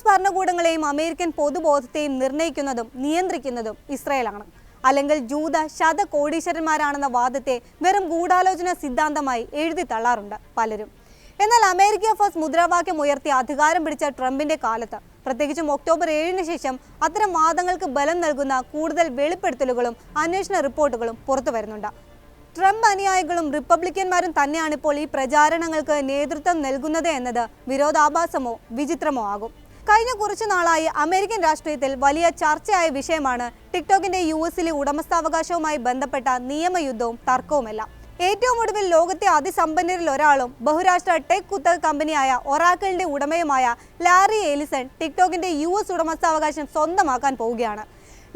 S ഭരണകൂടങ്ങളെയും American പൊതുബോധത്തെയും നിർണയിക്കുന്നതും നിയന്ത്രിക്കുന്നതും ഇസ്രയേലാണ്. അല്ലെങ്കിൽ ജൂത ശത കോടീശ്വരന്മാരാണെന്ന വാദത്തെ വെറും ഗൂഢാലോചന സിദ്ധാന്തമായി എഴുതി തള്ളാറുണ്ട് പലരും. എന്നാൽ അമേരിക്ക ഫസ്റ്റ് മുദ്രാവാക്യം ഉയർത്തി അധികാരം പിടിച്ച ട്രംപിന്റെ കാലത്ത് പ്രത്യേകിച്ചും ഒക്ടോബർ ഏഴിന് ശേഷം അത്തരം വാദങ്ങൾക്ക് ബലം നൽകുന്ന കൂടുതൽ വെളിപ്പെടുത്തലുകളും അന്വേഷണ റിപ്പോർട്ടുകളും പുറത്തു വരുന്നുണ്ട്. ട്രംപ് അനുയായികളും റിപ്പബ്ലിക്കന്മാരും തന്നെയാണ് ഇപ്പോൾ ഈ പ്രചാരണങ്ങൾക്ക് നേതൃത്വം നൽകുന്നത് എന്നത് വിരോധാഭാസമോ വിചിത്രമോ ആകും. കഴിഞ്ഞ കുറച്ചു നാളായി അമേരിക്കൻ രാഷ്ട്രീയത്തിൽ വലിയ ചർച്ചയായ വിഷയമാണ് ടിക്ടോക്കിന്റെ യു എസിലെ ഉടമസ്ഥാവകാശവുമായി ബന്ധപ്പെട്ട നിയമയുദ്ധവും തർക്കവുമെല്ലാം. ഏറ്റവും ഒടുവിൽ ലോകത്തെ അതിസമ്പന്നരിൽ ഒരാളും ബഹുരാഷ്ട്ര ടെക് കുത്തക കമ്പനിയായ ഒറാക്കിളിന്റെ ഉടമയുമായ ലാറി എലിസൺ ടിക്ടോക്കിന്റെ യു എസ് ഉടമസ്ഥാവകാശം സ്വന്തമാക്കാൻ പോവുകയാണ്.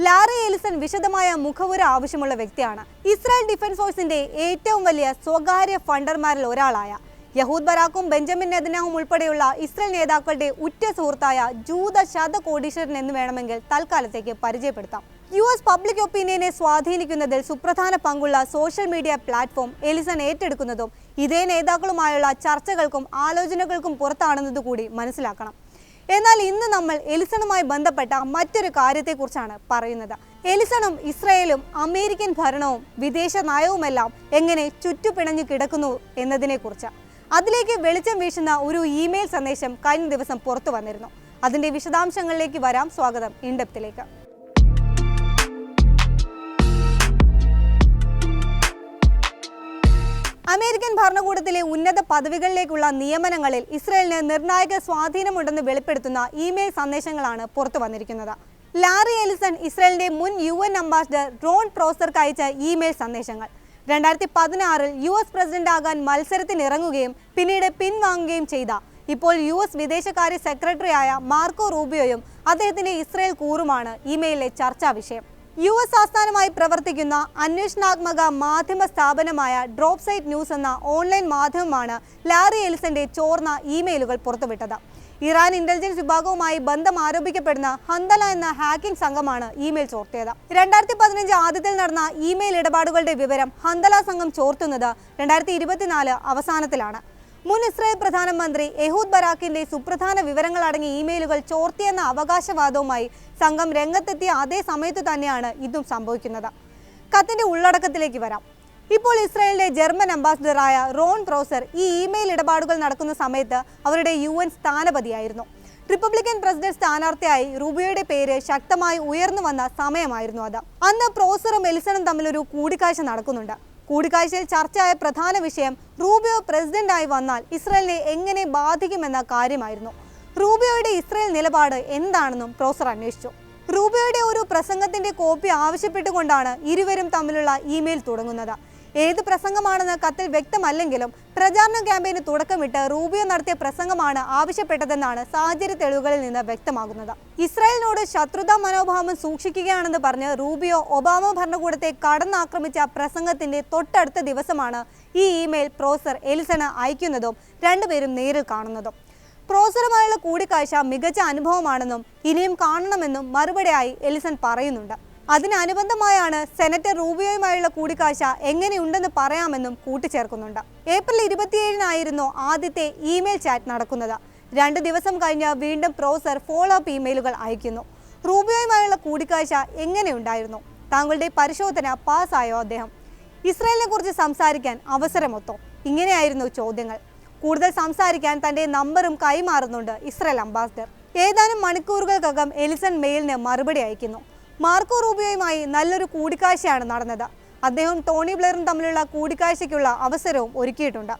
ലാറി എലിസൺ വിശദമായ മുഖവുര ആവശ്യമുള്ള വ്യക്തിയാണ്. ഇസ്രായേൽ ഡിഫൻസ് ഫോഴ്സിന്റെ ഏറ്റവും വലിയ സ്വകാര്യ ഫണ്ടർമാരിൽ ഒരാളായ യഹൂദ് ബറാക്കും ബെഞ്ചമിൻ നെതന്യാഹും ഉൾപ്പെടെയുള്ള ഇസ്രയേൽ നേതാക്കളുടെ ഉറ്റ സുഹൃത്തായ ജൂത ശത കോടീശ്വരൻ എന്ന് വേണമെങ്കിൽ തൽക്കാലത്തേക്ക് പരിചയപ്പെടുത്താം. യു എസ് പബ്ലിക് ഒപ്പീനിയനെ സ്വാധീനിക്കുന്നതിൽ സുപ്രധാന പങ്കുള്ള സോഷ്യൽ മീഡിയ പ്ലാറ്റ്ഫോം എലിസൺ ഏറ്റെടുക്കുന്നതും ഇതേ നേതാക്കളുമായുള്ള ചർച്ചകൾക്കും ആലോചനകൾക്കും പുറത്താണെന്നത് കൂടി മനസ്സിലാക്കണം. എന്നാൽ ഇന്ന് നമ്മൾ എലിസണുമായി ബന്ധപ്പെട്ട മറ്റൊരു കാര്യത്തെക്കുറിച്ചാണ് പറയുന്നത്. എലിസണും ഇസ്രയേലും അമേരിക്കൻ ഭരണവും വിദേശ നയവുമെല്ലാം എങ്ങനെ ചുറ്റുപിണഞ്ഞു കിടക്കുന്നു എന്നതിനെക്കുറിച്ച്. അതിലേക്ക് വെളിച്ചം വീശുന്ന ഒരു ഇമെയിൽ സന്ദേശം കഴിഞ്ഞ ദിവസം പുറത്തു വന്നിരുന്നു. അതിന്റെ വിശദാംശങ്ങളിലേക്ക് വരാം. സ്വാഗതം. ഇൻഡെപ്തിലേക്ക്. അമേരിക്കൻ ഭരണകൂടത്തിലെ ഉന്നത പദവികളിലേക്കുള്ള നിയമനങ്ങളിൽ ഇസ്രയേലിന് നിർണായക സ്വാധീനമുണ്ടെന്ന് വെളിപ്പെടുത്തുന്ന ഇമെയിൽ സന്ദേശങ്ങളാണ് പുറത്തു വന്നിരിക്കുന്നത്. ലാറി എലിസൺ ഇസ്രയേലിന്റെ മുൻ യു എൻ അംബാസിഡർ റോൺ പ്രോസർക്ക് അയച്ച ഇമെയിൽ സന്ദേശങ്ങൾ. രണ്ടായിരത്തി പതിനാറിൽ യു എസ് പ്രസിഡന്റ് ആകാൻ മത്സരത്തിനിറങ്ങുകയും പിന്നീട് പിൻവാങ്ങുകയും ചെയ്ത. ഇപ്പോൾ യു എസ് വിദേശകാര്യ സെക്രട്ടറിയായ മാർക്കോ റൂബിയോയും അദ്ദേഹത്തിന്റെ ഇസ്രയേൽ കൂറുമാണ് ഇമെയിലിലെ ചർച്ചാ വിഷയം. യു എസ് ആസ്ഥാനമായി പ്രവർത്തിക്കുന്ന അന്വേഷണാത്മക മാധ്യമ സ്ഥാപനമായ ഡ്രോപ്പ് സൈറ്റ് ന്യൂസ് എന്ന ഓൺലൈൻ മാധ്യമമാണ് ലാറി എലിസന്റെ ചോർന്ന ഇമെയിലുകൾ പുറത്തുവിട്ടത്. ഇറാൻ ഇന്റലിജൻസ് വിഭാഗവുമായി ബന്ധം ആരോപിക്കപ്പെടുന്ന ഹന്തല എന്ന ഹാക്കിംഗ് സംഘമാണ് ഇമെയിൽ ചോർത്തിയത്. രണ്ടായിരത്തി പതിനഞ്ച് ആദ്യത്തിൽ നടന്ന ഇമെയിൽ ഇടപാടുകളുടെ വിവരം ഹന്തല സംഘം ചോർത്തുന്നത് രണ്ടായിരത്തി ഇരുപത്തിനാല് അവസാനത്തിലാണ്. മുൻ ഇസ്രായേൽ പ്രധാനമന്ത്രി എഹൂദ് ബരാക്കിന്റെ സുപ്രധാന വിവരങ്ങൾ അടങ്ങിയ ഇമെയിലുകൾ ചോർത്തിയെന്ന അവകാശവാദവുമായി സംഘം രംഗത്തെത്തിയ അതേ സമയത്ത് തന്നെയാണ് ഇതും സംഭവിക്കുന്നത്. കത്തിന്റെ ഉള്ളടക്കത്തിലേക്ക് വരാം. ഇപ്പോൾ ഇസ്രായേലിന്റെ ജർമ്മൻ അംബാസിഡറായ റോൺ പ്രോസർ ഈ ഇമെയിൽ ഇടപാടുകൾ നടക്കുന്ന സമയത്ത് അവരുടെ യു എൻ സ്ഥാനപതിയായിരുന്നു. റിപ്പബ്ലിക്കൻ പ്രസിഡന്റ് സ്ഥാനാർത്ഥിയായി റൂബിയോയുടെ പേര് ശക്തമായി ഉയർന്നു വന്ന സമയമായിരുന്നു അത്. അന്ന് പ്രോസറും എലിസണും തമ്മിലൊരു കൂടിക്കാഴ്ച നടക്കുന്നുണ്ട്. കൂടിക്കാഴ്ചയിൽ ചർച്ചയായ പ്രധാന വിഷയം റൂബിയോ പ്രസിഡന്റായി വന്നാൽ ഇസ്രയേലിനെ എങ്ങനെ ബാധിക്കുമെന്ന കാര്യമായിരുന്നു. റൂബിയോയുടെ ഇസ്രയേൽ നിലപാട് എന്താണെന്നും പ്രൊഫസർ അന്വേഷിച്ചു. റൂബിയോയുടെ ഒരു പ്രസംഗത്തിന്റെ കോപ്പി ആവശ്യപ്പെട്ടുകൊണ്ടാണ് ഇരുവരും തമ്മിലുള്ള ഇമെയിൽ തുടങ്ങുന്നത്. ഏത് പ്രസംഗമാണെന്ന് കത്തിൽ വ്യക്തമല്ലെങ്കിലും പ്രചാരണ ക്യാമ്പയിന് തുടക്കമിട്ട് റൂബിയോ നടത്തിയ പ്രസംഗമാണ് ആവശ്യപ്പെട്ടതെന്നാണ് സാഹചര്യ തെളിവുകളിൽ നിന്ന് വ്യക്തമാകുന്നത്. ഇസ്രായേലിനോട് ശത്രുതാ മനോഭാവം സൂക്ഷിക്കുകയാണെന്ന് പറഞ്ഞ് റൂബിയോ ഒബാമ ഭരണകൂടത്തെ കടന്നാക്രമിച്ച പ്രസംഗത്തിന്റെ തൊട്ടടുത്ത ദിവസമാണ് ഈ ഇമെയിൽ പ്രോസർ എലിസണ് അയക്കുന്നതും രണ്ടുപേരും നേരിൽ കാണുന്നതും. പ്രോസറുമായുള്ള കൂടിക്കാഴ്ച മികച്ച അനുഭവമാണെന്നും ഇനിയും കാണണമെന്നും മറുപടിയായി എലിസൺ പറയുന്നുണ്ട്. അതിനനുബന്ധമായാണ് സെനറ്റർ റൂബിയോയുമായുള്ള കൂടിക്കാഴ്ച എങ്ങനെയുണ്ടെന്ന് പറയാമെന്നും കൂട്ടിച്ചേർക്കുന്നുണ്ട്. ഏപ്രിൽ ഇരുപത്തിയേഴിനായിരുന്നു ആദ്യത്തെ ഇമെയിൽ ചാറ്റ് നടക്കുന്നത്. രണ്ട് ദിവസം കഴിഞ്ഞ് വീണ്ടും പ്രോസർ ഫോളോ അപ്പ് ഇമെയിലുകൾ അയക്കുന്നു റൂബിയോയുമായുള്ള കൂടിക്കാഴ്ച എങ്ങനെയുണ്ടായിരുന്നു? താങ്കളുടെ പരിശോധന പാസ്സായോ അദ്ദേഹം? ഇസ്രായേലിനെ കുറിച്ച് സംസാരിക്കാൻ അവസരമൊത്തോ? ഇങ്ങനെയായിരുന്നു ചോദ്യങ്ങൾ. കൂടുതൽ സംസാരിക്കാൻ തന്റെ നമ്പറും കൈമാറുന്നുണ്ട് ഇസ്രായേൽ അംബാസിഡർ. ഏതാനും മണിക്കൂറുകൾക്കകം എലിസൺ മെയിലിന് മറുപടി അയക്കുന്നു മാർക്കോ റൂബിയോയുമായി നല്ലൊരു കൂടിക്കാഴ്ചയാണ് നടന്നത്. അദ്ദേഹം ടോണി ബ്ലെയറും തമ്മിലുള്ള കൂടിക്കാഴ്ചയ്ക്കുള്ള അവസരവും ഒരുക്കിയിട്ടുണ്ട്.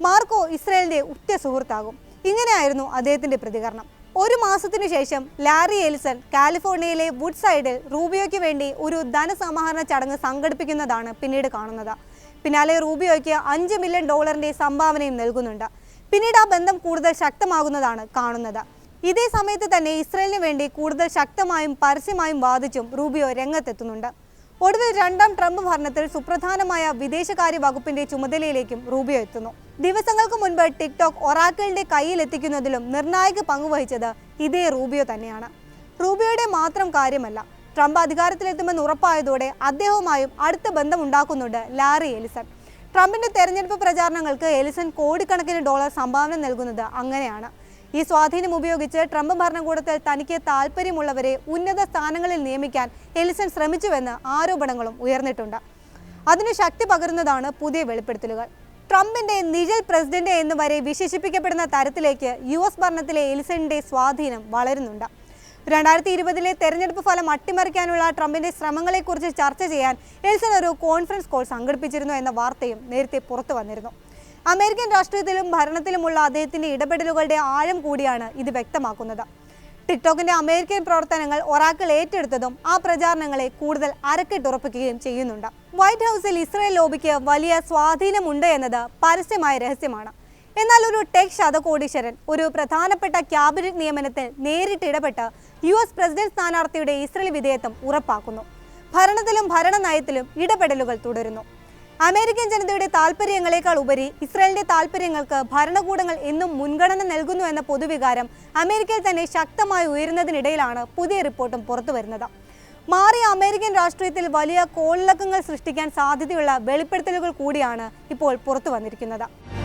മാർക്കോ ഇസ്രയേലിന്റെ ഉറ്റ സുഹൃത്താകും. ഇങ്ങനെയായിരുന്നു അദ്ദേഹത്തിന്റെ പ്രതികരണം. ഒരു മാസത്തിനു ശേഷം ലാരി എലിസൺ കാലിഫോർണിയയിലെ വുഡ് സൈഡിൽ റൂബിയോയ്ക്ക് വേണ്ടി ഒരു ധനസമാഹരണ ചടങ്ങ് സംഘടിപ്പിക്കുന്നതാണ് പിന്നീട് കാണുന്നത്. പിന്നാലെ റൂബിയോയ്ക്ക് അഞ്ച് മില്യൺ ഡോളറിന്റെ സംഭാവനയും നൽകുന്നുണ്ട്. പിന്നീട് ആ ബന്ധം കൂടുതൽ ശക്തമാകുന്നതാണ് കാണുന്നത്. ഇതേ സമയത്ത് തന്നെ ഇസ്രയേലിന് വേണ്ടി കൂടുതൽ ശക്തമായും പരസ്യമായും വാദിച്ചും റൂബിയോ രംഗത്തെത്തുന്നുണ്ട്. ഒടുവിൽ രണ്ടാം ട്രംപ് ഭരണത്തിൽ സുപ്രധാനമായ വിദേശകാര്യ വകുപ്പിന്റെ ചുമതലയിലേക്കും റൂബിയോ എത്തുന്നു. ദിവസങ്ങൾക്ക് മുൻപ് ടിക്ടോക്ക് ഒറാക്കിളിന്റെ കയ്യിൽ എത്തിക്കുന്നതിലും നിർണായക പങ്കുവഹിച്ചത് ഇതേ റൂബിയോ തന്നെയാണ്. റൂബിയോയുടെ മാത്രം കാര്യമല്ല ട്രംപ് അധികാരത്തിലെത്തുമെന്ന് ഉറപ്പായതോടെ അദ്ദേഹവുമായും അടുത്ത ബന്ധമുണ്ടാക്കുന്നുണ്ട് ലാറി എലിസൺ. ട്രംപിന്റെ തെരഞ്ഞെടുപ്പ് പ്രചാരണങ്ങൾക്ക് എലിസൺ കോടിക്കണക്കിന് ഡോളർ സംഭാവന നൽകുന്നത് അങ്ങനെയാണ്. ഈ സ്വാധീനം ഉപയോഗിച്ച് ട്രംപ് ഭരണകൂടത്തിൽ തനിക്ക് താല്പര്യമുള്ളവരെ ഉന്നത സ്ഥാനങ്ങളിൽ നിയമിക്കാൻ എലിസൺ ശ്രമിച്ചുവെന്ന് ആരോപണങ്ങളും ഉയർന്നിട്ടുണ്ട്. അതിന് ശക്തി പകരുന്നതാണ് പുതിയ വെളിപ്പെടുത്തലുകൾ. ട്രംപിന്റെ നിഴൽ പ്രസിഡന്റ് എന്ന് വരെ വിശേഷിപ്പിക്കപ്പെടുന്ന തരത്തിലേക്ക് യു എസ് ഭരണത്തിലെ എലിസണിന്റെ സ്വാധീനം വളരുന്നുണ്ട്. രണ്ടായിരത്തി ഇരുപതിലെ തെരഞ്ഞെടുപ്പ് ഫലം അട്ടിമറിക്കാനുള്ള ട്രംപിന്റെ ശ്രമങ്ങളെക്കുറിച്ച് ചർച്ച ചെയ്യാൻ എൽസൺ ഒരു കോൺഫറൻസ് കോൾ സംഘടിപ്പിച്ചിരുന്നു എന്ന വാർത്തയും നേരത്തെ പുറത്തു വന്നിരുന്നു. അമേരിക്കൻ രാഷ്ട്രീയത്തിലും ഭരണത്തിലുമുള്ള അദ്ദേഹത്തിന്റെ ഇടപെടലുകളുടെ ആഴം കൂടിയാണ് ഇത് വ്യക്തമാക്കുന്നത്. ടിക്ടോക്കിന്റെ അമേരിക്കൻ പ്രവർത്തനങ്ങൾ ഒറാക്കിൾ ഏറ്റെടുത്തതും ആ പ്രചാരണങ്ങളെ കൂടുതൽ അരക്കിട്ടുറപ്പിക്കുകയും ചെയ്യുന്നുണ്ട്. വൈറ്റ് ഹൗസിൽ ഇസ്രായേൽ ലോബിക്ക് വലിയ സ്വാധീനമുണ്ട് എന്നത് പരസ്യമായ രഹസ്യമാണ്. എന്നാൽ ഒരു ടെക് ശതകോടീശ്വരൻ ഒരു പ്രധാനപ്പെട്ട ക്യാബിനറ്റ് നിയമനത്തിൽ നേരിട്ട് ഇടപെട്ട് യു എസ് പ്രസിഡന്റ് സ്ഥാനാർത്ഥിയുടെ ഇസ്രയേൽ വിധേയത്വം ഉറപ്പാക്കുന്നു. ഭരണത്തിലും ഭരണനയത്തിലും ഇടപെടലുകൾ തുടരുന്നു. അമേരിക്കൻ ജനതയുടെ താല്പര്യങ്ങളെക്കാൾ ഉപരി ഇസ്രായേലിന്റെ താല്പര്യങ്ങൾക്ക് ഭരണകൂടങ്ങൾ എന്നും മുൻഗണന നൽകുന്നു എന്ന പൊതുവികാരം അമേരിക്കയിൽ തന്നെ ശക്തമായി ഉയരുന്നതിനിടയിലാണ് പുതിയ റിപ്പോർട്ടും പുറത്തു വരുന്നത് മാറിയ അമേരിക്കൻ രാഷ്ട്രീയത്തിൽ വലിയ കോളിളക്കങ്ങൾ സൃഷ്ടിക്കാൻ സാധ്യതയുള്ള വെളിപ്പെടുത്തലുകൾ കൂടിയാണ് ഇപ്പോൾ പുറത്തു വന്നിരിക്കുന്നത്